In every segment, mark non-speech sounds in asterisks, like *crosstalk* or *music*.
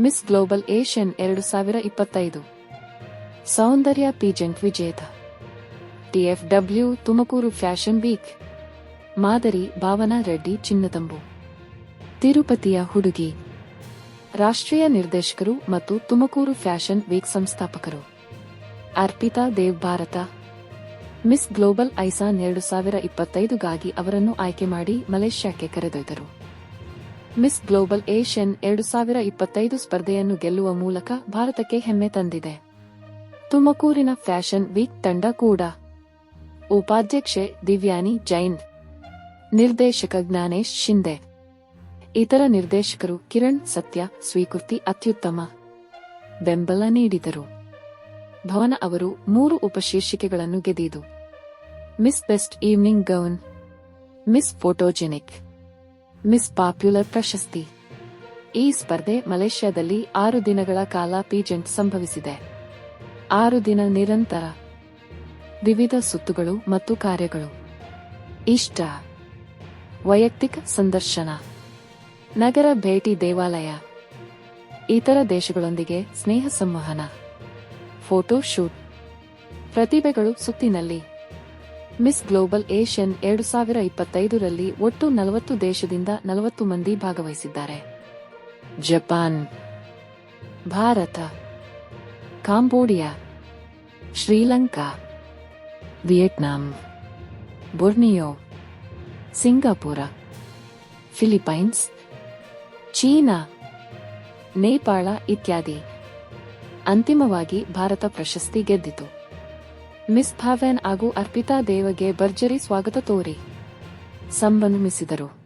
Miss global Asian ಎರಡು ಸಾವಿರ ಇಪ್ಪತ್ತೈದು. ಸೌಂದರ್ಯ ಪೀಜೆಂಟ್ ವಿಜೇತ. TFW Tumakuru fashion week. ಮಾದರಿ ಭಾವನಾ ರೆಡ್ಡಿ ಚಿನ್ನತಂಬು. ತಿರುಪತಿಯ ಹುಡುಗಿ. ರಾಷ್ಟ್ರೀಯ ನಿರ್ದೇಶಕರು ಮತ್ತು Tumakuru fashion week ಸಂಸ್ಥಾಪಕರು. Arpita Dev Bharat. Miss global icon ಎರಡು ಸಾವಿರ ಇಪ್ಪತ್ತೈದುಗಾಗಿ ಅವರನ್ನು ಆಯ್ಕೆ ಮಾಡಿ ಮಲೇಷ್ಯಾಕ್ಕೆ ಕರೆದೊಯ್ದರು. ಮಿಸ್ ಗ್ಲೋಬಲ್ ಏಷ್ಯನ್ ಎರಡು ಸಾವಿರ ಇಪ್ಪತ್ತೈದು ಸ್ಪರ್ಧೆಯನ್ನು ಗೆಲ್ಲುವ ಮೂಲಕ ಭಾರತಕ್ಕೆ ಹೆಮ್ಮೆ ತಂದಿದೆ. ತುಮಕೂರಿನ ಫ್ಯಾಷನ್ ವೀಕ್ ತಂಡ ಕೂಡ. ಉಪಾಧ್ಯಕ್ಷೆ ದಿವ್ಯಾನಿ ಜೈನ್. ನಿರ್ದೇಶಕ ಜ್ಞಾನೇಶ್ ಶಿಂದೆ. ಇತರ ನಿರ್ದೇಶಕರು ಕಿರಣ್ ಸತ್ಯ, ಸ್ವೀಕೃತಿ ಅತ್ಯುತ್ತಮ. ಬೆಂಬಲ ನೀಡಿದರು. ಭವನ ಅವರು ಮೂರು ಉಪಶೀರ್ಷಿಕೆಗಳನ್ನು ಗೆದ್ದಿದ್ದು. Miss best evening gown. Miss photogenic. Miss popular ಪ್ರಶಸ್ತಿ ಈ ಸ್ಪರ್ಧೆ ಮಲೇಷ್ಯಾದಲ್ಲಿ ಆರು ದಿನಗಳ ಕಾಲ ಪೀಜೆಂಟ್ ಸಂಭವಿಸಿದೆ. ಆರು ದಿನ ನಿರಂತರ ವಿವಿಧ ಸುತ್ತುಗಳು ಮತ್ತು ಕಾರ್ಯಗಳು. ಇಷ್ಟ. ವೈಯಕ್ತಿಕ ಸಂದರ್ಶನ. ನಗರ ಭೇಟಿ ದೇವಾಲಯ. ಇತರ ದೇಶಗಳೊಂದಿಗೆ ಸ್ನೇಹ ಸಂವಹನ. Photo shoot. ಪ್ರತಿಭೆಗಳು ಸುತ್ತಿನಲ್ಲಿ. ಮಿಸ್ ಗ್ಲೋಬಲ್ ಏಷ್ಯನ್ ಎರಡು ಸಾವಿರ ಇಪ್ಪತ್ತೈದರಲ್ಲಿ ಒಟ್ಟು ನಲವತ್ತು ದೇಶದಿಂದ ನಲವತ್ತು ಮಂದಿ ಭಾಗವಹಿಸಿದ್ದಾರೆ. Japan, Bharat, Cambodia, Sri Lanka, Vietnam Borneo Singapore, Philippines, China, Nepal ಇತ್ಯಾದಿ. ಅಂತಿಮವಾಗಿ ಭಾರತ ಪ್ರಶಸ್ತಿ ಗೆದ್ದಿತು. ಮಿಸ್ ಭಾವೆನ್ ಹಾಗೂ ಅರ್ಪಿತಾ ದೇವಗೆ ಭರ್ಜರಿ ಸ್ವಾಗತ ತೋರಿ. ಸಂಭ್ರಮಿಸಿದರು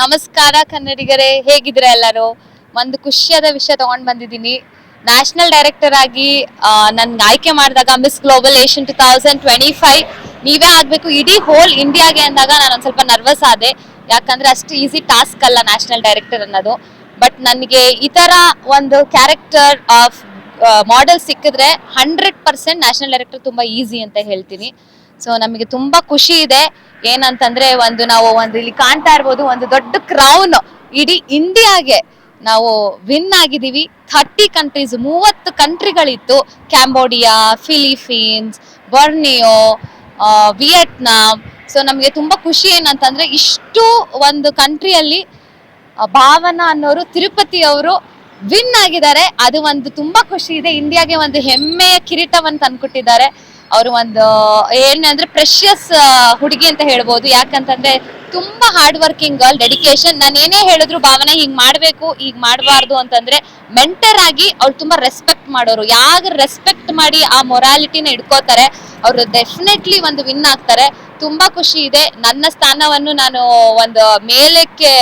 ನಮಸ್ಕಾರ ಕನ್ನಡಿಗರೇ ಹೇಗಿದ್ರೆ ಎಲ್ಲರೂ? ಒಂದು ಖುಷಿಯಾದ ವಿಷಯ ತಗೊಂಡ್ ಬಂದಿದ್ದೀನಿ. ನ್ಯಾಷನಲ್ ಡೈರೆಕ್ಟರ್ ಆಗಿ ನನ್ಗೆ ಆಯ್ಕೆ ಮಾಡಿದಾಗ Miss Global Asian two thousand twenty five ನೀವೇ ಆಗ್ಬೇಕು. ಇಡೀ ಹೋಲ್ ಇಂಡಿಯಾಗೆ ಅಂದಾಗ ನಾನು ಸ್ವಲ್ಪ ನರ್ವಸ್ ಆದೆ. ಯಾಕಂದ್ರೆ ಅಷ್ಟು ಈಸಿ ಟಾಸ್ಕ್ ಅಲ್ಲ ನ್ಯಾಷನಲ್ ಡೈರೆಕ್ಟರ್ ಅನ್ನೋದು. ಬಟ್ ನನಗೆ ಈ ತರ ಒಂದು ಕ್ಯಾರೆಕ್ಟರ್ ಆಫ್ ಮಾಡೆಲ್ ಸಿಕ್ಕಿದ್ರೆ ಹಂಡ್ರೆಡ್ ಪರ್ಸೆಂಟ್ ನ್ಯಾಷನಲ್ ಡೈರೆಕ್ಟರ್ ತುಂಬಾ ಈಸಿ ಅಂತ ಹೇಳ್ತೀನಿ. ಸೊ ನಮಗೆ ತುಂಬಾ ಖುಷಿ ಇದೆ. ಏನಂತಂದ್ರೆ ಒಂದು ನಾವು ಒಂದು ಇಲ್ಲಿ ಕಾಣ್ತಾ ಇರ್ಬೋದು, ಒಂದು ದೊಡ್ಡ ಕ್ರೌನ್ ಇಡೀ ಇಂಡಿಯಾಗೆ ನಾವು ವಿನ್ ಆಗಿದ್ದೀವಿ. ಥರ್ಟಿ ಕಂಟ್ರೀಸ್ ಮೂವತ್ತು ಕಂಟ್ರಿಗಳಿತ್ತು Cambodia Philippines Borneo Vietnam so ನಮಗೆ ತುಂಬಾ ಖುಷಿ ಏನಂತಂದ್ರೆ ಇಷ್ಟು ಒಂದು ಕಂಟ್ರಿಯಲ್ಲಿ ಭಾವನಾ ಅನ್ನೋರು ತಿರುಪತಿ ಅವರು ವಿನ್ ಆಗಿದ್ದಾರೆ. ಅದು ಒಂದು ತುಂಬಾ ಖುಷಿ ಇದೆ. ಇಂಡಿಯಾಗೆ ಒಂದು ಹೆಮ್ಮೆಯ ಕಿರೀಟವನ್ನು ತಂದ್ಕೊಟ್ಟಿದ್ದಾರೆ. ಅವರು ಒಂದು ಏನಂದ್ರೆ ಪ್ರೆಷಿಯಸ್ ಹುಡುಗಿ ಅಂತ ಹೇಳ್ಬೋದು. ಯಾಕಂತಂದ್ರೆ ತುಂಬಾ ಹಾರ್ಡ್ ವರ್ಕಿಂಗ್ ಗರ್ಲ್ ಡೆಡಿಕೇಶನ್ ನಾನು ಏನೇ ಹೇಳಿದ್ರು ಭಾವನೆ ಹಿಂಗ್ ಮಾಡ್ಬೇಕು ಈಗ ಮಾಡಬಾರ್ದು ಅಂತಂದ್ರೆ ಮೆಂಟರ್ ಆಗಿ ಅವ್ರು ತುಂಬಾ ರೆಸ್ಪೆಕ್ಟ್ ಮಾಡೋರು. ಯಾಗ ರೆಸ್ಪೆಕ್ಟ್ ಮಾಡಿ ಆ ಮೊರಾಲಿಟಿನ ಇಟ್ಕೋತಾರೆ ಅವರು ಡೆಫಿನೆಟ್ಲಿ ಒಂದು ವಿನ್ ಆಗ್ತಾರೆ. ತುಂಬಾ ಖುಷಿ ಇದೆ. ನನ್ನ ಸ್ಥಾನವನ್ನು ನಾನು ಒಂದು ಮೇಲಕ್ಕೆ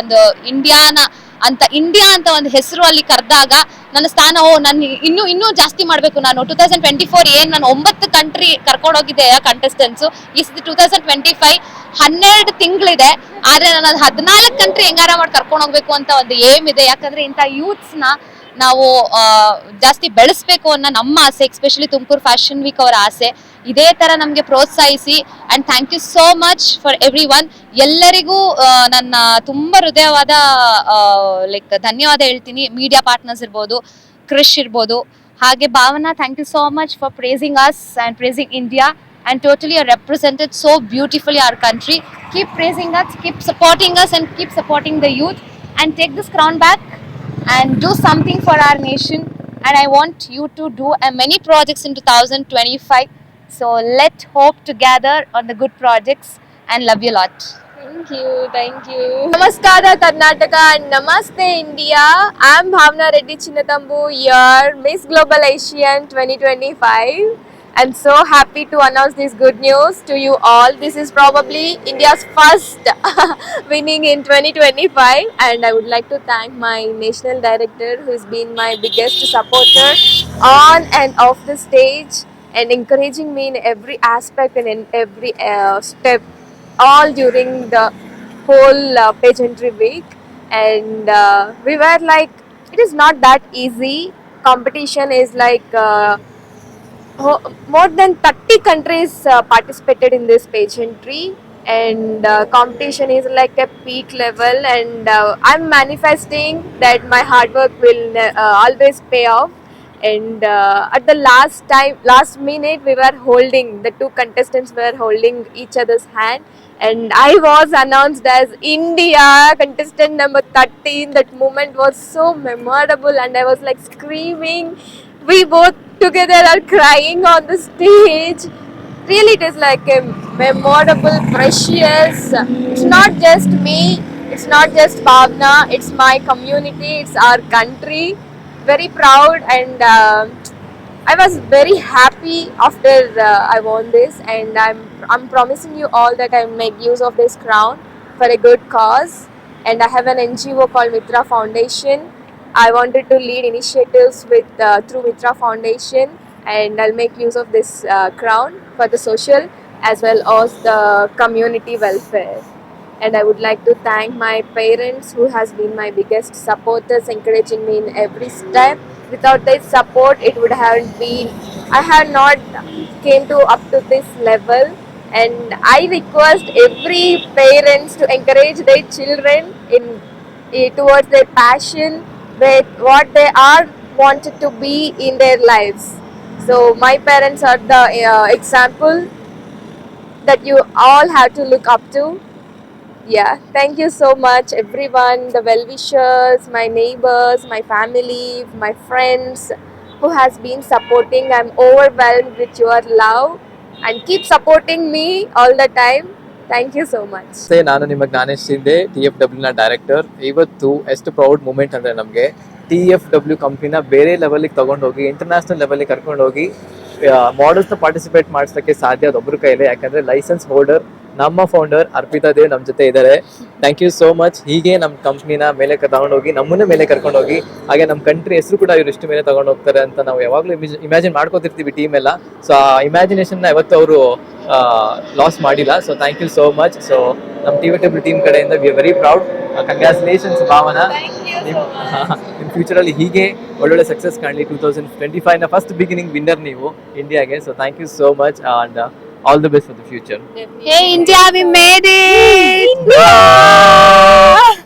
ಒಂದು ಇಂಡಿಯಾನ ಅಂತ ಇಂಡಿಯಾ ಅಂತ ಒಂದು ಹೆಸರು ಅಲ್ಲಿ ಕರೆದಾಗ ನನ್ನ ಸ್ಥಾನ, ಓ, ನಾನು ಇನ್ನೂ ಇನ್ನೂ ಜಾಸ್ತಿ ಮಾಡಬೇಕು ನಾನು. ಟೂ ತೌಸಂಡ್ ಟ್ವೆಂಟಿ ಫೋರ್ ಏನು ನಾನು ಒಂಬತ್ತು ಕಂಟ್ರಿ ಕರ್ಕೊಂಡು ಹೋಗಿದ್ದೆ ಕಂಟೆಸ್ಟೆಂಟ್ಸು ಈ ಟೂ ತೌಸಂಡ್ ಟ್ವೆಂಟಿ ಫೈವ್ ಹನ್ನೆರಡು ತಿಂಗಳಿದೆ. ಆದರೆ ನಾನು ಅದು ಹದಿನಾಲ್ಕು ಕಂಟ್ರಿ ಹೆಂಗಾರ ಮಾಡಿ ಕರ್ಕೊಂಡು ಹೋಗ್ಬೇಕು ಅಂತ ಒಂದು ಏಮ್ ಇದೆ. ಯಾಕಂದ್ರೆ ಇಂಥ ಯೂತ್ಸ್ನ ನಾವು ಜಾಸ್ತಿ ಬೆಳೆಸ್ಬೇಕು ಅನ್ನೋ ನಮ್ಮ ಆಸೆ ಎಸ್ಪೆಷಲಿ ತುಮಕೂರು ಫ್ಯಾಷನ್ ವೀಕ್ ಅವರ ಆಸೆ. ಇದೇ ತರ ನಮಗೆ ಪ್ರೋತ್ಸಾಹಿಸಿ and thank you so much for everyone ಎಲ್ಲರಿಗೂ ನನ್ನ ತುಂಬಾ ಹೃದಯವಾದ ಲೈಕ್ ಧನ್ಯವಾದ ಹೇಳ್ತೀನಿ. ಮೀಡಿಯಾ ಪಾರ್ಟ್ನರ್ಸ್ ಇರ್ಬೋದು ಕ್ರಿಶ್ ಇರ್ಬೋದು. ಹಾಗೆ Bhavana thank you so much for praising us and praising India and totally are represented so beautifully our country keep praising us keep supporting us and keep supporting the youth and take this crown back and do something for our nation and I want you to do many projects in two thousand twenty five So let's hope together on the good projects and love you a lot. Thank you, thank you. Namaskara Karnataka and Namaste India. I'm Bhavna Reddy Chinnatambu, your Miss Global Asian 2025. I'm so happy to announce this good news to you all. This is probably India's first *laughs* winning in 2025, and I would like to thank my national director who's been my biggest supporter on and off the stage and encouraging me in every aspect and in every uh, step all during the whole uh, pageantry week. And uh, we were like it is not that easy. Competition is like uh, more than 30 countries uh, participated in this pageantry. And uh, competition is like a peak level. And uh, i'm manifesting that my hard work will uh, always pay off and uh, at the last time last minute we were holding the two contestants were holding each other's hand. And i was announced as india contestant number 13 that moment was so memorable and i was like screaming. We both together are crying on the stage. Really it is like a memorable precious it's not just me it's not just bhavna it's my community it's our country very proud and uh, I was very happy after uh, I won this, and I'm I'm promising you all that I make use of this crown for a good cause. And I have an NGO called Mitra Foundation. I wanted to lead initiatives with uh, through Mitra Foundation, and I'll make use of this uh, crown for the social as well as the community welfare and I would like to thank my parents who has been my biggest supporters encouraging me in every step. Without their support it would have been I have not came to up to this level. And I request every parents to encourage their children in eh, towards their passion with what they are wanted to be in their lives. So my parents are the uh, example that you all have to look up to yeah thank you so much everyone the well wishers my neighbors my family my friends who has been supporting i'm overwhelmed with your love and keep supporting me all the time thank you so much ನಮಸ್ತೆ ನಾನು ನಿಮ್ಮ Gyanesh Shinde T F ಡಬ್ಲ್ಯೂನ director ಇವತ್ತು ಎಷ್ಟು proud moment ಅಂದರೆ ನಮಗೆ T F W ಕಂಪ್ನಿನ ಬೇರೆ ಲೆವೆಲಿಗೆ ತೊಗೊಂಡೋಗಿ ಇಂಟರ್ನ್ಯಾಷನಲ್ ಲೆವೆಲಿಗೆ ಕರ್ಕೊಂಡೋಗಿ ಮಾಡಲ್ಸ್ನ ಪಾರ್ಟಿಸಿಪೇಟ್ ಮಾಡಿಸೋಕ್ಕೆ ಸಾಧ್ಯ ಅದೊಬ್ಬರ ಕೈಲೇ ಯಾಕಂದರೆ ಲೈಸೆನ್ಸ್ ಹೋಲ್ಡರ್ ನಮ್ಮ ಫೌಂಡರ್ ಅರ್ಪಿತಾ ದೇವ್ ನಮ್ಮ ಜೊತೆ ಇದ್ದಾರೆ ಥ್ಯಾಂಕ್ ಯು ಸೋ ಮಚ್ ಹೀಗೆ ನಮ್ಮ ಕಂಪ್ನಿನ ಮೇಲೆ ತಗೊಂಡೋಗಿ ನಮ್ಮನ್ನೇ ಮೇಲೆ ಕರ್ಕೊಂಡೋಗಿ ಹಾಗೆ ನಮ್ಮ ಕಂಟ್ರಿ ಹೆಸರು ಕೂಡ ಇವ್ರು ಇಷ್ಟು ಮೇಲೆ ತಗೊಂಡು ಹೋಗ್ತಾರೆ ಅಂತ ನಾವು ಯಾವಾಗಲೂ ಇಮ್ಯಾಜಿನ್ ಮಾಡ್ಕೋತಿರ್ತೀವಿ ಟೀಮ್ ಎಲ್ಲ. ಸೊ ಆ ಇಮ್ಯಾಜಿನೇಷನ್ನ ಇವತ್ತು ಅವರು ಲಾಸ್ ಮಾಡಿಲ್ಲ. So thank you so much so ನಮ್ಮ ಟಿ ವಿ ಟೀಮ್ ಕಡೆಯಿಂದ we are very proud congratulations Bhavana. ನಿಮ್ಮ ಫ್ಯೂಚರಲ್ಲಿ *laughs* ಹೀಗೆ ಒಳ್ಳೊಳ್ಳೆ ಸಕ್ಸಸ್ ಕಾಣಲಿ. ಟೂ ತೌಸಂಡ್ ಟ್ವೆಂಟಿ ಫೈವ್ನ ಫಸ್ಟ್ ಬಿಗಿನಿಂಗ್ ವಿನ್ನರ್ ನೀವು ಇಂಡಿಯಾಗೆ so thank you so much and all the best for the future. Hey India, we made it! India!